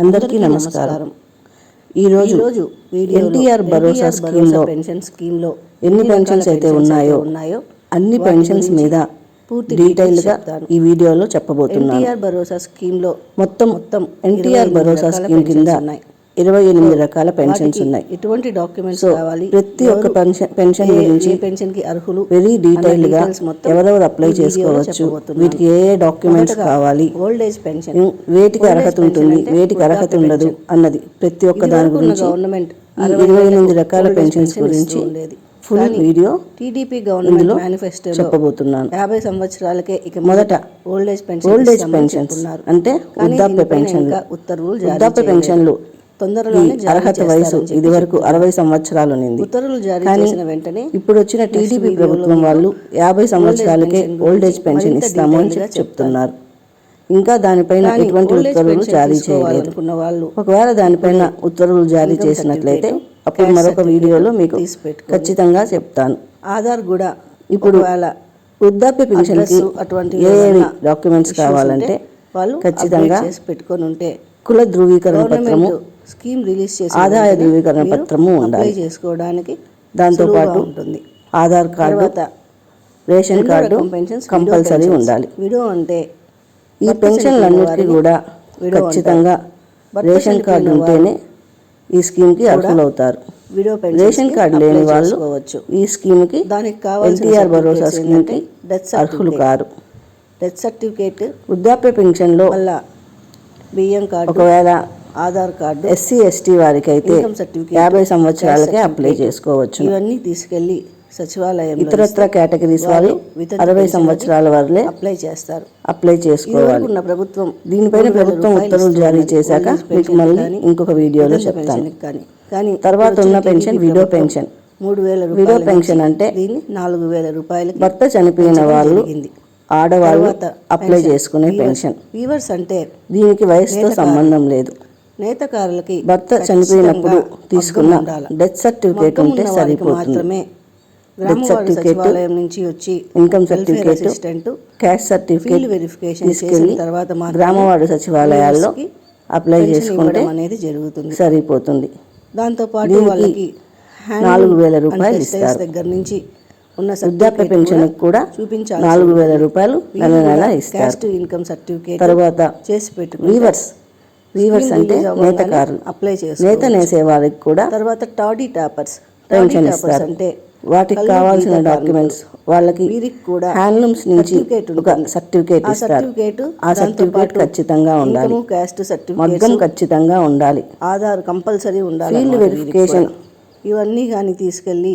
అందరికీ నమస్కారం. ఈరోజు రోజు ఎన్టీఆర్ భరోసా స్కీమ్లో పెన్షన్ స్కీమ్లో ఎన్ని పెన్షన్స్ అయితే ఉన్నాయో ఉన్నాయో అన్ని పెన్షన్స్ మీద పూర్తి డీటెయిల్గా ఈ వీడియోలో చెప్పబోతున్నాను. ఎన్టీఆర్ భరోసా స్కీమ్లో మొత్తం మొత్తం ఎన్టీఆర్ భరోసా స్కీమ్ కింద. ఇరవై ఎనిమిది రకాల పెన్షన్స్ ఉన్నాయి. ఎటువంటి డాక్యుమెంట్స్ కావాలి? ప్రతి ఒక్క పెన్షన్ పెన్షన్ గురించి పెన్షన్కి అర్హులు వెరీ డీటెయిల్డ్గా ఎవరెవరు అప్లై చేసుకోవచ్చు. వీటికి ఏ డాక్యుమెంట్స్ కావాలి? ఓల్డ్ ఏజ్ పెన్షన్ వేటికి అర్హత ఉంటుంది? వేటికి అర్హత ఉండదు అన్నది ప్రతి ఒక్క దాని గురించి గవర్నమెంట్ ఇరవై ఎనిమిది రకాల పెన్షన్స్ గురించి ఫుల్ వీడియో టీడీపీ గవర్నమెంట్ మేనిఫెస్టోలో చెప్పబోతున్నాను. యాభై సంవత్సరాలకే ఇక మొదట old age pension old age చెప్పున్నారు. అంటే వృద్ధాప్య పెన్షన్లు ఇంకా ఉత్తర్వులు వృద్ధాప్య పెన్షన్లు తొందరలోనే జారీ అర్హత వయసు ఇది వరకు అరవై సంవత్సరాలు ఉంది ఉత్తర్వులు జారీ చేసిన వెంటనే ఇప్పుడు వచ్చిన టీడీపీ ప్రభుత్వం వాళ్ళు యాభై సంవత్సరాలకే ఓల్డ్ ఏజ్ పెన్షన్ ఇస్తాము అని చెప్తున్నారు. ఇంకా దానిపైన ఎటువంటి ఉత్తర్వులు జారీ చేయలేదు. ఒకవేళ దానిపైన ఉత్తర్వులు జారీ చేసినట్లయితే అప్పుడు మరొక వీడియోలో మీకు ఖచ్చితంగా చెప్తాను. ఆధార్ కూడా ఇప్పుడు వృద్ధాప్య పెన్షన్కి అటువంటి ఏ ఏవి డాక్యుమెంట్స్ కావాలంటే వాళ్ళు ఖచ్చితంగా పెట్టుకొని ఉంటే కుల ధృవీకరణ పత్రము స్కీమ్ రిలీజ్ చేసి ఆదాయ ధృవీకరణ పత్రము ఉండాలి. అప్లై చేసుకోవడానికి దాంతో పాటు ఉంటుంది. Aadhaar card ration card compulsory ఉండాలి. విడో అంటే ఈ పెన్షన్లన్నిటికీ కూడా ఖచ్చితంగా రేషన్ కార్డు ఉంటేనే ఈ స్కీమ్కి అర్హులవుతారు. విడో పెన్షన్ రేషన్ కార్డు లేని వాళ్ళు ఈ స్కీమ్కి దానికి కావాల్సిన ఎన్టీఆర్ భరోసా స్కీమ్కి డెత్ అర్హులు కారు డెత్ సర్టిఫికేట్ వృద్ధాప్య పెన్షన్లో బియ్యం కార్డు. ఒకవేళ ఆధార్ కార్డు ఎస్సీ ఎస్టీ వారికి అయితే యాభై సంవత్సరాలకే అప్లై చేసుకోవచ్చు. ఇవన్నీ తీసుకెళ్ళి సచివాలయంలో ఇతరత్ర కేటగిరీస్ వాళ్ళు అరవై సంవత్సరాల వరలే అప్లై చేస్తారు. అప్లై చేసుకోవాలి. ఉన్న ప్రభుత్వం దీనిపైన ప్రభుత్వం ఉత్తర్వులు జారీ చేశాక మీకు మళ్ళీ ఇంకొక వీడియోలో చెప్తాను. కానీ కానీ తర్వాత ఉన్న పెన్షన్ విడో పెన్షన్. మూడు వేల విడో రూపాయలు పెన్షన్ అంటే దీన్ని నాలుగు వేల రూపాయలకి భర్త చనిపోయిన వాళ్ళు ఆడవాళ్ళు అప్లై చేసుకునే పెన్షన్. వీవర్స్ అంటే దీనికి వయసుతో సంబంధం లేదు. నేతకారులకి భర్త చనిపోయినప్పుడు తీసుకున్న. డెత్ సర్టిఫికేట్ ఉంటే సరిపోతుంది. గ్రామవార్డు సచివాలయం నుంచి వచ్చి income certificate caste certificate verification చేసిన తీసుకెళ్ళి తర్వాత మాత్రమే గ్రామవార్డు సచివాలయాల్లో అప్లై చేసుకుంటే అనేది జరుగుతుంది. సరిపోతుంది. దాంతో పాటు వాళ్ళకి నాలుగు వేల రూపాయలు ఇస్తారు. దగ్గర నుంచి ఉన్న వృద్ధాప్య సర్టిఫికేట్ పెన్షన్ కూడా చూపించాలి నాలుగు వేల రూపాయలు నెల నెల ఇస్తారు. ఇన్కమ్ సర్టిఫికేట్ తర్వాత చేసి పెట్టుకుని వీవర్స్ వీవర్స్ అంటే నేతకారులు అప్లై చేస్తారు నేత నేసే వారికి కూడా తర్వాత టాడీ టాపర్స్ పెన్షన్ టాపర్స్ ఇస్తారు. అంటే వాటికి కావాల్సిన డాక్యుమెంట్స్ వాళ్ళకి వీరికి కూడా హ్యాండ్లూమ్స్ నుంచి సర్టిఫికేట్ ఒక సర్టిఫికేట్ ఇస్తారు. ఆ సర్టిఫికేట్ ఖచ్చితంగా ఉండాలి. క్యాస్ట్ సర్టిఫికేట్ మగ్గం ఖచ్చితంగా ఉండాలి. ఆధార్ కంపల్సరీ ఉండాలి ఫీల్డ్ వెరిఫికేషన్ ఇవన్నీ కానీ తీసుకెళ్ళి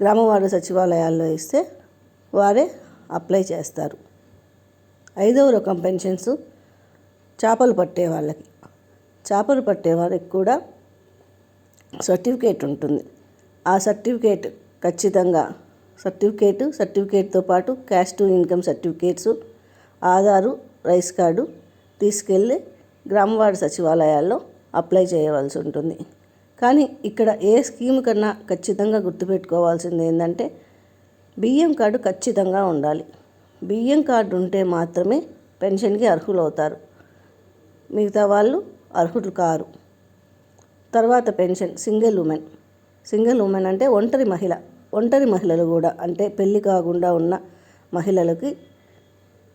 గ్రామవార్డు సచివాలయాల్లో ఇస్తే వారే అప్లై చేస్తారు. ఐదవ రకం పెన్షన్స్ చేపలు పట్టే వాళ్ళకి. చేపలు పట్టే వారికి కూడా సర్టిఫికేట్ ఉంటుంది. ఆ సర్టిఫికేట్ ఖచ్చితంగా సర్టిఫికేట్ సర్టిఫికేట్తో పాటు caste income certificates Aadhaar rice card తీసుకెళ్ళి గ్రామవార్డు సచివాలయాల్లో అప్లై చేయవలసి ఉంటుంది. కానీ ఇక్కడ ఏ స్కీమ్ కన్నా ఖచ్చితంగా గుర్తుపెట్టుకోవాల్సింది ఏంటంటే బియ్యం కార్డు ఖచ్చితంగా ఉండాలి. బియ్యం కార్డు ఉంటే మాత్రమే పెన్షన్కి అర్హులు అవుతారు మిగతా వాళ్ళు అర్హులు కారు. తర్వాత pension single women. Single women అంటే ఒంటరి మహిళ. ఒంటరి మహిళలు కూడా అంటే పెళ్ళి కాకుండా ఉన్న మహిళలకి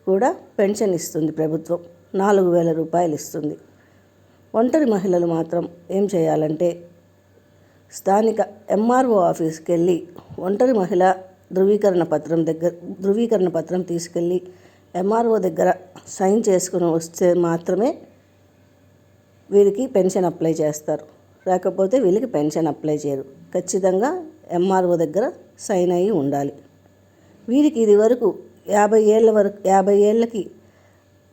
కూడా పెన్షన్ ఇస్తుంది ప్రభుత్వం. నాలుగు వేల రూపాయలు ఇస్తుంది. ఒంటరి మహిళలు మాత్రం ఏం చేయాలంటే స్థానిక ఎంఆర్ఓ ఆఫీస్కి వెళ్ళి ఒంటరి మహిళ ధృవీకరణ పత్రం దగ్గర ధృవీకరణ పత్రం తీసుకెళ్ళి ఎంఆర్ఓ దగ్గర సైన్ చేసుకుని వస్తే మాత్రమే వీరికి పెన్షన్ అప్లై చేస్తారు. లేకపోతే వీళ్ళకి పెన్షన్ అప్లై చేయరు. ఖచ్చితంగా ఎంఆర్ఓ దగ్గర సైన్ అయ్యి ఉండాలి. వీరికి ఇది వరకు యాభై ఏళ్ళ వరకు యాభై ఏళ్ళకి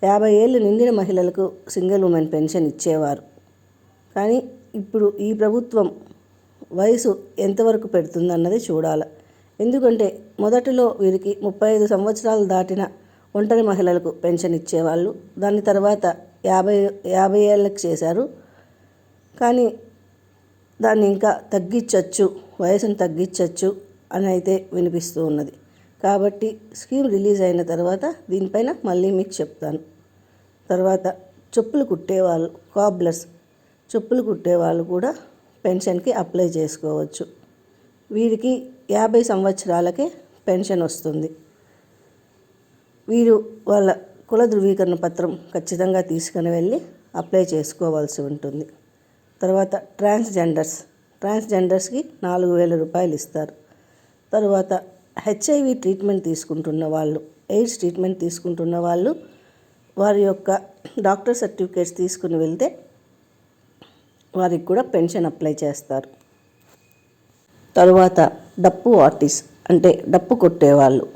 యాభై ఏళ్ళు నిండిన మహిళలకు సింగిల్ ఉమెన్ పెన్షన్ ఇచ్చేవారు. కానీ ఇప్పుడు ఈ ప్రభుత్వం వయసు ఎంతవరకు పెడుతుందన్నది చూడాలి. ఎందుకంటే మొదటిలో వీరికి ముప్పై ఐదు సంవత్సరాలు దాటిన ఒంటరి మహిళలకు పెన్షన్ ఇచ్చేవాళ్ళు. దాని తర్వాత యాభై యాభై ఏళ్ళకి చేశారు. కానీ దాన్ని ఇంకా తగ్గించవచ్చు వయసును తగ్గించవచ్చు అని అయితే వినిపిస్తూ ఉన్నది. కాబట్టి స్కీమ్ రిలీజ్ అయిన తర్వాత దీనిపైన మళ్ళీ మీకు చెప్తాను. తర్వాత చెప్పులు కుట్టేవాళ్ళు కాబ్లర్స్ చెప్పులు కుట్టేవాళ్ళు కూడా పెన్షన్కి అప్లై చేసుకోవచ్చు. వీరికి యాభై సంవత్సరాలకే పెన్షన్ వస్తుంది. వీరు వాళ్ళ కుల ధృవీకరణ పత్రం ఖచ్చితంగా తీసుకుని వెళ్ళి అప్లై చేసుకోవాల్సి ఉంటుంది. తర్వాత ట్రాన్స్జెండర్స్. ట్రాన్స్జెండర్స్కి నాలుగు వేల రూపాయలు ఇస్తారు. తర్వాత హెచ్ఐవి ట్రీట్మెంట్ తీసుకుంటున్న వాళ్ళు ఎయిడ్స్ ట్రీట్మెంట్ తీసుకుంటున్న వాళ్ళు వారి యొక్క డాక్టర్ సర్టిఫికేట్స్ తీసుకుని వెళ్తే వారికి కూడా పెన్షన్ అప్లై చేస్తారు. తరువాత డప్పు ఆర్టిస్ట్ అంటే డప్పు కొట్టేవాళ్ళు.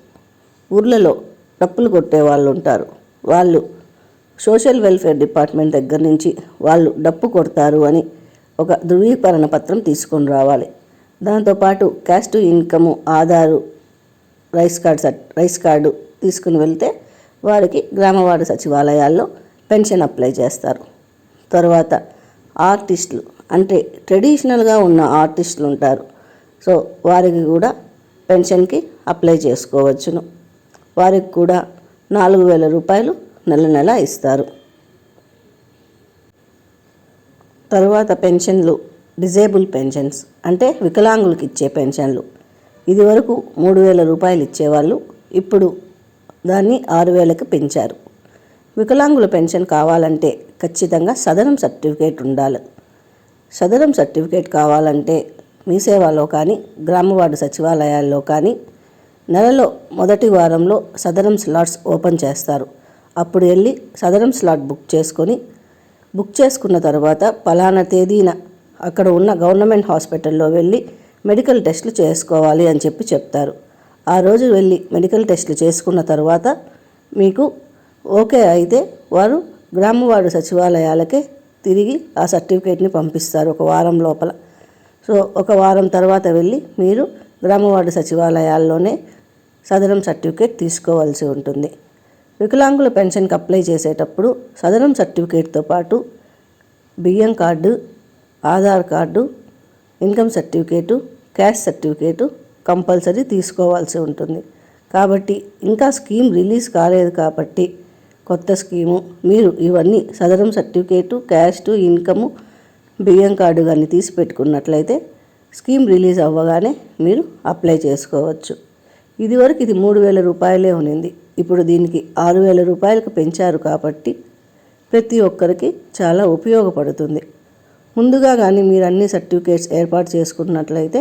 ఊర్లలో డప్పులు కొట్టేవాళ్ళు ఉంటారు. వాళ్ళు సోషల్ వెల్ఫేర్ డిపార్ట్మెంట్ దగ్గర నుంచి వాళ్ళు డప్పు కొడతారు అని ఒక ధృవీకరణ పత్రం తీసుకొని రావాలి. దాంతోపాటు caste income Aadhaar rice card cert rice card తీసుకుని వెళ్తే వారికి గ్రామవాడ సచివాలయాల్లో పెన్షన్ అప్లై చేస్తారు. తర్వాత ఆర్టిస్టులు అంటే ట్రెడిషనల్గా ఉన్న ఆర్టిస్టులు ఉంటారు. సో వారికి కూడా పెన్షన్కి అప్లై చేసుకోవచ్చును. వారికి కూడా నాలుగు వేల రూపాయలు నెల నెల ఇస్తారు. తరువాత పెన్షన్లు డిజేబుల్ పెన్షన్స్ అంటే వికలాంగులకు ఇచ్చే పెన్షన్లు. ఇదివరకు మూడు వేల రూపాయలు ఇచ్చేవాళ్ళు ఇప్పుడు దాన్ని ఆరు వేలకు పెంచారు. వికలాంగుల పెన్షన్ కావాలంటే ఖచ్చితంగా సదరం సర్టిఫికేట్ ఉండాలి. సదరం సర్టిఫికేట్ కావాలంటే మీ సేవలో కానీ గ్రామవార్డు సచివాలయాల్లో కానీ నెలలో మొదటి వారంలో సదరం స్లాట్స్ ఓపెన్ చేస్తారు. అప్పుడు వెళ్ళి సదరం స్లాట్ బుక్ చేసుకొని బుక్ చేసుకున్న తర్వాత పలానా తేదీన అక్కడ ఉన్న గవర్నమెంట్ హాస్పిటల్లో వెళ్ళి మెడికల్ టెస్టులు చేసుకోవాలి అని చెప్పి చెప్తారు. ఆ రోజు వెళ్ళి మెడికల్ టెస్టులు చేసుకున్న తర్వాత మీకు ఓకే అయితే వారు గ్రామవాడు సచివాలయాలకే తిరిగి ఆ సర్టిఫికేట్ని పంపిస్తారు ఒక వారం లోపల. సో ఒక వారం తర్వాత వెళ్ళి మీరు గ్రామవార్డు సచివాలయాల్లోనే సదరం సర్టిఫికేట్ తీసుకోవాల్సి ఉంటుంది. వికలాంగుల పెన్షన్కి అప్లై చేసేటప్పుడు సదరం సర్టిఫికేట్తో పాటు బియ్యం card Aadhaar card income certificate caste certificate compulsory తీసుకోవాల్సి ఉంటుంది. కాబట్టి ఇంకా స్కీమ్ రిలీజ్ కాలేదు కాబట్టి కొత్త స్కీము మీరు ఇవన్నీ సదరం సర్టిఫికేటు క్యాష్ ఇన్కము బియ్యం కార్డు కానీ తీసి పెట్టుకున్నట్లయితే స్కీమ్ రిలీజ్ అవ్వగానే మీరు అప్లై చేసుకోవచ్చు. ఇదివరకు ఇది మూడు వేల రూపాయలే ఉన్నింది. ఇప్పుడు దీనికి ఆరు వేల రూపాయలకు పెంచారు కాబట్టి ప్రతి ఒక్కరికి చాలా ఉపయోగపడుతుంది. ముందుగా కానీ మీరు అన్ని సర్టిఫికేట్స్ ఏర్పాటు చేసుకున్నట్లయితే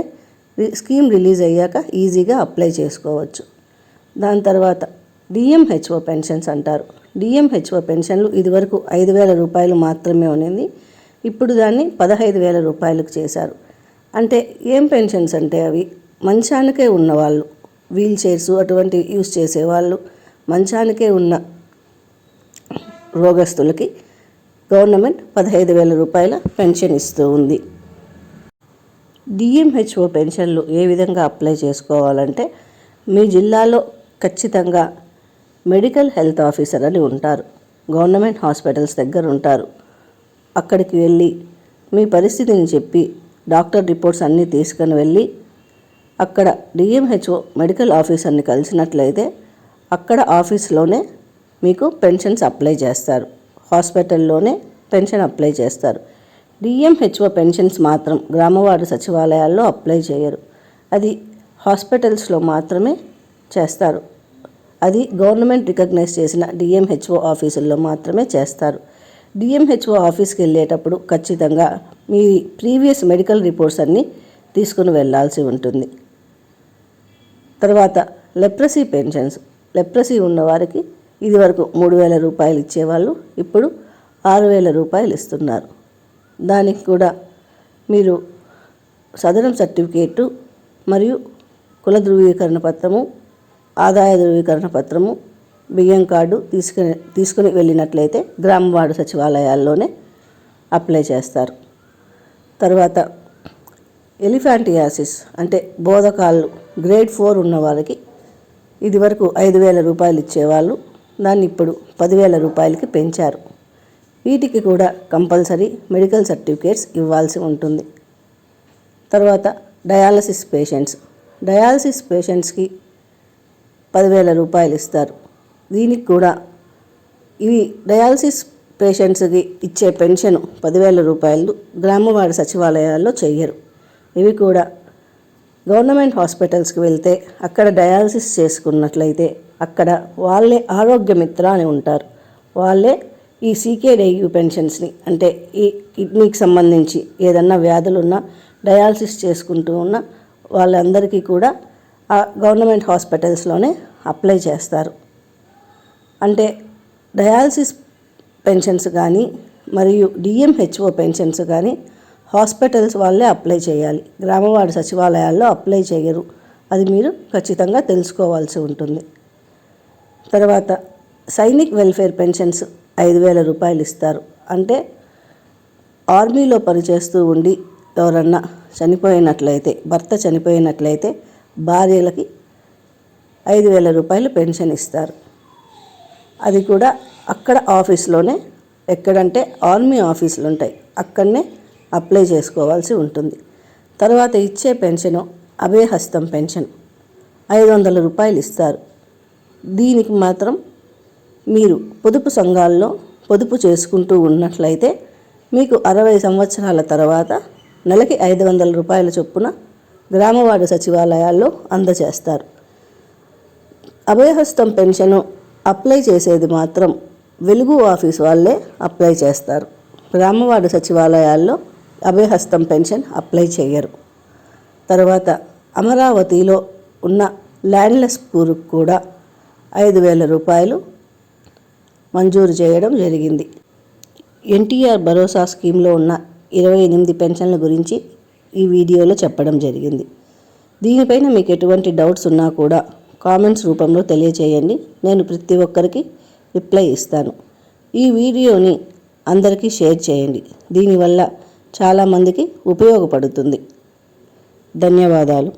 స్కీమ్ రిలీజ్ అయ్యాక ఈజీగా అప్లై చేసుకోవచ్చు. దాని తర్వాత డిఎంహెచ్ఓ పెన్షన్స్ అంటారు. డిఎంహెచ్ఓ పెన్షన్లు ఇదివరకు ఐదు వేల రూపాయలు మాత్రమే ఉన్నింది. ఇప్పుడు దాన్ని పదహైదు వేల రూపాయలకు చేశారు. అంటే ఏం పెన్షన్స్ అంటే అవి? మంచానికే ఉన్నవాళ్ళు. వీల్ చైర్స్ అటువంటి యూస్ చేసేవాళ్ళు. మంచానికే ఉన్న రోగస్తులకి గవర్నమెంట్ పదహైదు వేల రూపాయల పెన్షన్ ఇస్తూ ఉంది. డిఎంహెచ్ఓ పెన్షన్లు ఏ విధంగా అప్లై చేసుకోవాలంటే మీ జిల్లాలో ఖచ్చితంగా మెడికల్ హెల్త్ ఆఫీసర్ అని ఉంటారు. గవర్నమెంట్ హాస్పిటల్స్ దగ్గర ఉంటారు. అక్కడికి వెళ్ళి మీ పరిస్థితిని చెప్పి డాక్టర్ రిపోర్ట్స్ అన్నీ తీసుకొని వెళ్ళి అక్కడ డిఎంహెచ్ఓ మెడికల్ ఆఫీసర్ని కలిసినట్లయితే అక్కడ ఆఫీస్లోనే మీకు పెన్షన్స్ అప్లై చేస్తారు. హాస్పిటల్లోనే పెన్షన్ అప్లై చేస్తారు. డిఎంహెచ్ఓ పెన్షన్స్ మాత్రం గ్రామవార్డు సచివాలయాల్లో అప్లై చేయరు. అది హాస్పిటల్స్లో మాత్రమే చేస్తారు. అది గవర్నమెంట్ రికగ్నైజ్ చేసిన డిఎంహెచ్ఓ ఆఫీసుల్లో మాత్రమే చేస్తారు. డిఎంహెచ్ఓ ఆఫీస్కి వెళ్ళేటప్పుడు ఖచ్చితంగా మీ ప్రీవియస్ మెడికల్ రిపోర్ట్స్ అన్నీ తీసుకుని వెళ్ళాల్సి ఉంటుంది. తర్వాత లెప్రసీ పెన్షన్స్. లెప్రసీ ఉన్నవారికి ఇదివరకు మూడు వేల రూపాయలు ఇచ్చేవాళ్ళు ఇప్పుడు ఆరు వేల రూపాయలు ఇస్తున్నారు. దానికి కూడా మీరు సదనం సర్టిఫికేటు మరియు కుల ధృవీకరణ పత్రము ఆదాయ ధృవీకరణ పత్రము బియ్యం కార్డు తీసుకుని తీసుకుని వెళ్ళినట్లయితే గ్రామవాడు సచివాలయాల్లోనే అప్లై చేస్తారు. తర్వాత ఎలిఫాంటియాసిస్ అంటే బోధకాళ్ళు గ్రేడ్ ఫోర్ ఉన్న వాళ్ళకి ఇది వరకు ఐదు వేల రూపాయలు ఇచ్చేవాళ్ళు. దాన్ని ఇప్పుడు పదివేల రూపాయలకి పెంచారు. వీటికి కూడా కంపల్సరీ మెడికల్ సర్టిఫికేట్స్ ఇవ్వాల్సి ఉంటుంది. తర్వాత డయాలసిస్ పేషెంట్స్. డయాలసిస్ పేషెంట్స్కి పదివేల రూపాయలు ఇస్తారు. దీనికి కూడా ఇవి డయాలసిస్ పేషెంట్స్కి ఇచ్చే పెన్షన్ పదివేల రూపాయలు గ్రామవాడ సచివాలయాల్లో చెయ్యరు. ఇవి కూడా. గవర్నమెంట్ హాస్పిటల్స్కి వెళ్తే అక్కడ డయాలసిస్ చేసుకున్నట్లయితే అక్కడ వాళ్ళే ఆరోగ్య మిత్ర అని ఉంటారు. వాళ్ళే ఈ సీకేడీయూ పెన్షన్స్ని అంటే ఈ కిడ్నీకి సంబంధించి ఏదన్నా వ్యాధులున్నా డయాలసిస్ చేసుకుంటూ ఉన్న వాళ్ళందరికీ కూడా ఆ గవర్నమెంట్ హాస్పిటల్స్లోనే అప్లై చేస్తారు. అంటే డయాలసిస్ పెన్షన్స్ కానీ మరియు డిఎంహెచ్ఓ పెన్షన్స్ కానీ హాస్పిటల్స్ వాళ్ళే అప్లై చేయాలి. గ్రామవార్డు సచివాలయాల్లో అప్లై చేయరు. అది మీరు ఖచ్చితంగా తెలుసుకోవాల్సి ఉంటుంది. తర్వాత సైనిక్ వెల్ఫేర్ పెన్షన్స్ ఐదు వేల రూపాయలు ఇస్తారు. అంటే ఆర్మీలో పనిచేస్తూ ఉండి ఎవరన్నా చనిపోయినట్లయితే భర్త చనిపోయినట్లయితే భార్యలకి ఐదు వేల రూపాయలు పెన్షన్ ఇస్తారు. అది కూడా అక్కడ ఆఫీస్లోనే ఎక్కడంటే ఆర్మీ ఆఫీసులు ఉంటాయి అక్కడనే అప్లై చేసుకోవాల్సి ఉంటుంది. తర్వాత ఇచ్చే పెన్షను అభయహస్తం పెన్షన్. ఐదు వందల రూపాయలు ఇస్తారు. దీనికి మాత్రం మీరు పొదుపు సంఘాల్లో పొదుపు చేసుకుంటూ ఉన్నట్లయితే మీకు అరవై సంవత్సరాల తర్వాత నెలకి ఐదు వందల రూపాయల చొప్పున గ్రామవాడ సచివాలయాల్లో అందజేస్తారు. అభయహస్తం పెన్షను అప్లై చేసేది మాత్రం వెలుగు ఆఫీస్ వాళ్ళే అప్లై చేస్తారు. గ్రామవాడ సచివాలయాల్లో అభయహస్తం పెన్షన్ అప్లై చేయరు. తర్వాత అమరావతిలో ఉన్న ల్యాండ్లెస్ పూర్కు కూడా ఐదు వేల రూపాయలు మంజూరు చేయడం జరిగింది. ఎన్టీఆర్ భరోసా స్కీమ్లో ఉన్న ఇరవై ఎనిమిది పెన్షన్ల గురించి ఈ వీడియోలో చెప్పడం జరిగింది. దీనిపైన మీకు ఎటువంటి డౌట్స్ ఉన్నా కూడా కామెంట్స్ రూపంలో తెలియచేయండి. నేను ప్రతి ఒక్కరికి రిప్లై ఇస్తాను. ఈ వీడియోని అందరికీ షేర్ చేయండి. దీనివల్ల చాలామందికి ఉపయోగపడుతుంది. ధన్యవాదాలు.